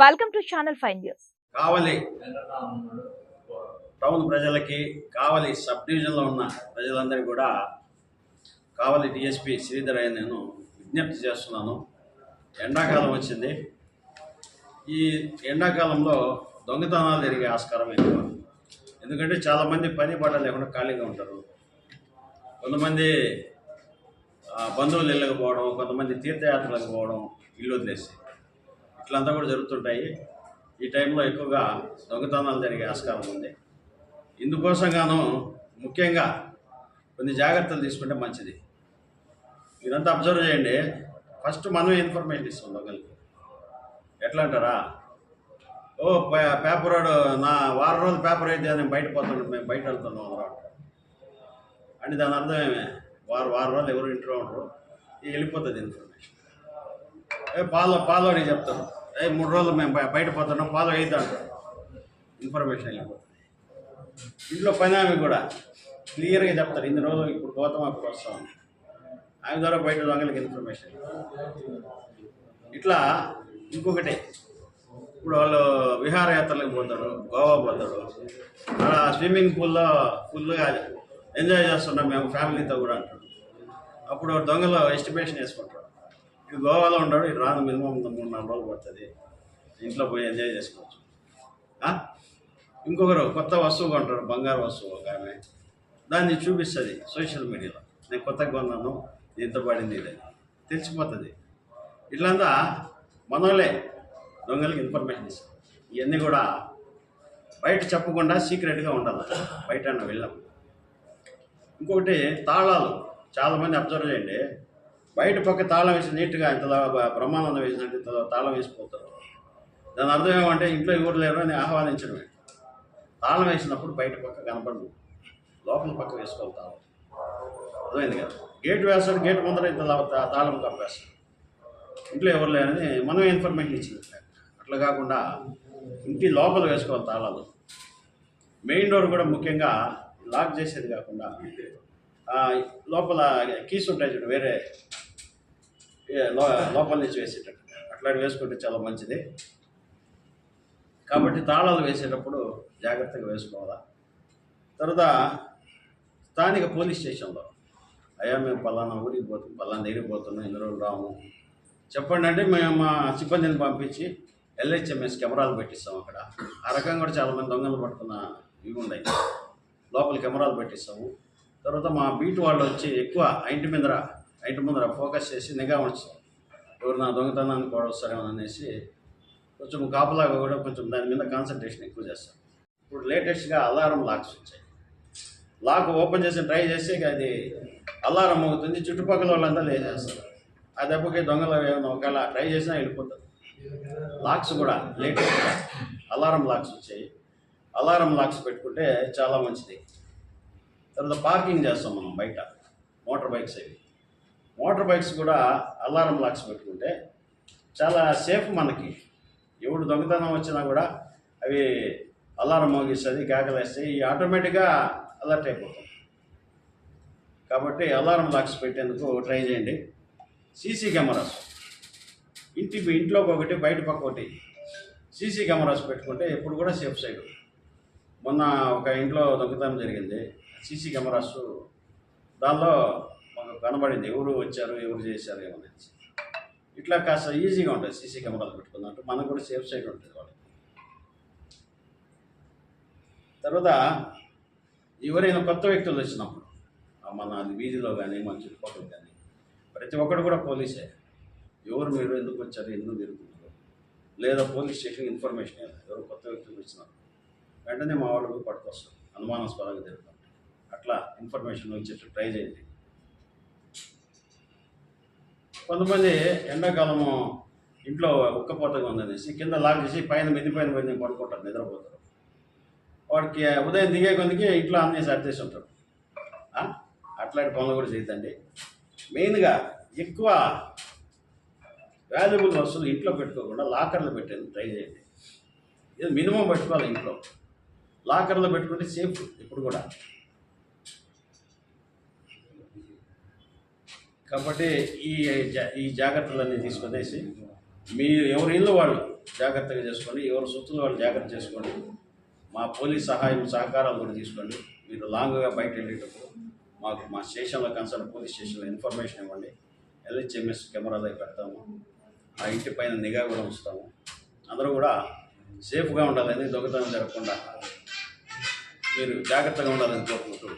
Welcome to channel five news Kavali town ప్రజలకి Kavali sub డివిజన్లో ఉన్న ప్రజలందరికీ కూడా కావలి డిఎస్పి శ్రీధర్ అయ్య నేను విజ్ఞప్తి చేస్తున్నాను. ఎండాకాలం వచ్చింది. ఈ ఎండాకాలంలో దొంగతనాలు జరిగే ఆస్కారం ఎక్కువ. ఎందుకంటే చాలామంది పని పాట లేకుండా ఖాళీగా ఉంటారు. కొంతమంది బంధువులు వెళ్ళకపోవడం కొంతమంది తీర్థయాత్రలకు పోవడం ఇల్లు వదిలేసి. ఇట్లంతా కూడా జరుగుతుంటాయి. ఈ టైంలో ఎక్కువగా దొంగతనాలు జరిగే ఆస్కారం ఉంది. ఇందుకోసం గాను ముఖ్యంగా కొన్ని జాగ్రత్తలు తీసుకుంటే మంచిది. మీరంతా అబ్జర్వ్ చేయండి. ఫస్ట్ మనం ఇన్ఫర్మేషన్ ఇస్తాం దొంగలకి. ఎట్లా అంటారా ఓ పే- పేపర్ వాడు నా వారం రోజులు పేపర్ అయితే నేను బయట పోతున్నాడు మేము బయట వెళ్తున్నాం అందరూ అంటే దాని అర్థం ఏమే? వారు వారం రోజులు ఎవరు ఇంట్లో ఉండరు. వెళ్ళిపోతుంది ఇన్ఫర్మేషన్. ఏ పాలు పాలు అని చెప్తారు. ఏ మూడు రోజులు మేము బయట పోతున్నాం పాలు అయితే అంటారు. ఇన్ఫర్మేషన్ వెళ్ళిపోతుంది ఇంట్లో పని ఆమె కూడా క్లియర్గా చెప్తారు ఇన్ని రోజులు ఇప్పుడు పోతాం అప్పుడు వస్తాం. ఆమె ద్వారా బయట దొంగలకి ఇన్ఫర్మేషన్ ఇట్లా ఇంకొకటి. ఇప్పుడు వాళ్ళు విహారయాత్రలకు పోతారు గోవా పోతారు. అలా స్విమ్మింగ్ పూల్లో ఫుల్గా ఎంజాయ్ చేస్తున్నాం మేము ఫ్యామిలీతో కూడా అంటారు. అప్పుడు దొంగలు ఎస్టిమేషన్ వేసుకుంటారు. గోవాలో ఉంటాడు ఇటు రాను మినిమం మూడు నాలుగు రోజులు పడుతుంది. ఇంట్లో పోయి ఎంజాయ్ చేసుకోవచ్చు. ఇంకొకరు కొత్త వస్తువు కొంటారు బంగారు వస్తువు ఒక ఆమె. దాన్ని చూపిస్తుంది సోషల్ మీడియాలో. నేను కొత్తగా కొన్నాను ఇంత పడింది ఇది. తెలిసిపోతుంది. ఇట్లంతా మనోలే దొంగలకి ఇన్ఫర్మేషన్ ఇస్తాం ఇవన్నీ కూడా బయట చెప్పకుండా సీక్రెట్గా ఉండాలి. బయట అన్న వెళ్ళాం ఇంకొకటి తాళాలు. చాలామంది అబ్జర్వ్ చేయండి. బయట పక్క తాళం వేసి నీట్గా ఇంత బ్రహ్మానందం వేసినట్టు ఇంత తాళం వేసిపోతారు. దాని అర్థం ఏమంటే ఇంట్లో ఎవరు లేరు అని ఆహ్వానించడమే. తాళం వేసినప్పుడు బయట పక్క కనపడదు. లోపల పక్క వేసుకోవాలి తాళం. అర్థమైంది కదా? గేట్ వేస్తాడు గేట్ ముందర ఇంత తాళం కప్పేస్తాడు. ఇంట్లో ఎవరు లేరని మనమే ఇన్ఫర్మేషన్ ఇచ్చింది. అట్లా కాకుండా ఇంటి లోపల వేసుకోవాలి తాళాలు. మెయిన్ డోర్ కూడా ముఖ్యంగా లాక్ చేసేది కాకుండా లోపల కీస్ ఉంటాయి చూడు వేరే లోపల నుంచి వేసేటట్టు. అట్లాంటి వేసుకుంటే చాలా మంచిది. కాబట్టి తాళాలు వేసేటప్పుడు జాగ్రత్తగా వేసుకోవాలా. తర్వాత స్థానిక పోలీస్ స్టేషన్లో అయ్యా మేము పలానా ఊరికి పోతున్నాం పలానా దగ్గరికి పోతున్నాం ఇన్ని రోజులు రాము. చెప్పండి అంటే మేము మా సిబ్బందిని పంపించి ఎల్హెచ్ఎంఎస్ కెమెరాలు పెట్టిస్తాం అక్కడ. ఆ రకంగా కూడా చాలామంది దొంగలు పడుతున్న ఇవి ఉన్నాయి. లోపల కెమెరాలు పెట్టిస్తాము. తర్వాత మా బీట్ వాళ్ళు వచ్చి ఎక్కువ ఇంటి ముందర నైట్ ముందర ఫోకస్ చేసి నిఘా ఉంచుతాం ఎవరు నా దొంగతనాన్ని కూడా వస్తారేమో అనేసి కొంచెం కాపలాగా కూడా కొంచెం దాని మీద కాన్సన్ట్రేషన్ ఎక్కువ చేస్తాం ఇప్పుడు లేటెస్ట్గా అలారం లాక్స్ వచ్చాయి. లాక్ ఓపెన్ చేసి ట్రై చేసి అది అలారం అవుతుంది చుట్టుపక్కల వాళ్ళంతా లేచేస్తారు. ఆ దెబ్బకి దొంగలు ఏమైనా ఒకవేళ ట్రై చేసినా వెళ్ళిపోతుంది లాక్స్ కూడా లేటెస్ట్గా అలారం లాక్స్ వచ్చాయి. అలారం లాక్స్ పెట్టుకుంటే చాలా మంచిది. తర్వాత పార్కింగ్ చేస్తాం మనం బయట. మోటార్ బైక్స్ అవి. మోటార్ బైక్స్ కూడా అలారం లాక్స్ పెట్టుకుంటే చాలా సేఫ్ మనకి. ఎవడు దొంగతనం వచ్చినా కూడా అవి అలారం మోగిస్తుంది కేకలేస్తాయి ఈ ఆటోమేటిక్గా అలర్ట్ అయిపోతాం. కాబట్టి అలారం లాక్స్ పెట్టేందుకు ట్రై చేయండి. CC cameras. ఇంటి ఇంట్లోకి ఒకటి బయట పక్క ఒకటి. సీసీ కెమెరాస్ పెట్టుకుంటే ఎప్పుడు కూడా సేఫ్ సైడ్. మొన్న ఒక ఇంట్లో దొంగతనం జరిగింది. సీసీ కెమెరాస్ దానిలో కనబడింది. ఎవరు వచ్చారు ఎవరు చేశారు ఏమనేది ఇట్లా కాస్త ఈజీగా ఉంటుంది సీసీ కెమెరాలు పెట్టుకున్నట్టు మనకు కూడా సేఫ్ సైడ్ ఉంటుంది వాళ్ళకి తర్వాత ఎవరైనా కొత్త వ్యక్తులు వచ్చినప్పుడు మన వీధిలో కానీ మన చుట్టుపక్కల కానీ ప్రతి ఒక్కరు కూడా పోలీసే. ఎవరు మీరు ఎందుకు వచ్చారు ఎందుకు తిరుగుతున్నారు? లేదా పోలీస్ స్టేషన్ ఇన్ఫర్మేషన్ ఎవరు కొత్త వ్యక్తులు వచ్చినారు వెంటనే మా వాళ్ళు పట్టుకొస్తారు. అనుమానాస్పదంగా తిరుగుతాం. అట్లా ఇన్ఫర్మేషన్ వచ్చేట్టు ట్రై చేయండి. కొంతమంది ఎండాకాలము ఇంట్లో ఉక్కపోతగా ఉందనేసి కింద లాక్ చేసి పైన మిది పైన పోయి పడుకుంటారు నిద్రపోతారు వాడికి ఉదయం దిగే కొద్దికి ఇంట్లో అన్నీ సెట్ చేసి ఉంటారు అట్లాంటి పనులు కూడా చేయదండి మెయిన్గా ఎక్కువ వాల్యుబుల్ వస్తువులు ఇంట్లో పెట్టుకోకుండా లాకర్లో పెట్టేది ట్రై చేయండి. ఇది మినిమం పెట్టుకోవాలి ఇంట్లో. లాకర్లో పెట్టుకుంటే సేఫ్ ఇప్పుడు కూడా. కాబట్టి ఈ జా- ఈ జాగ్రత్తలన్నీ తీసుకునేసి మీ ఎవరి ఇల్లు వాళ్ళు జాగ్రత్తగా చేసుకోండి ఎవరి సొత్తులు వాళ్ళు జాగ్రత్త చేసుకోండి. మా పోలీస్ సహాయం సహకారాలు కూడా తీసుకోండి. మీరు లాంగ్గా బయట వెళ్ళేటప్పుడు మాకు మా స్టేషన్లో కన్సల్ట్ పోలీస్ స్టేషన్లో ఇన్ఫర్మేషన్ ఇవ్వండి. ఎల్హెచ్ఎంఎస్ కెమెరాలో పెడతాము. ఆ ఇంటి పైన నిఘా కూడా ఉంచుతాము. అందరూ కూడా సేఫ్గా ఉండాలని దొంగతనం జరగకుండా మీరు జాగ్రత్తగా ఉండాలని కోరుకుంటూ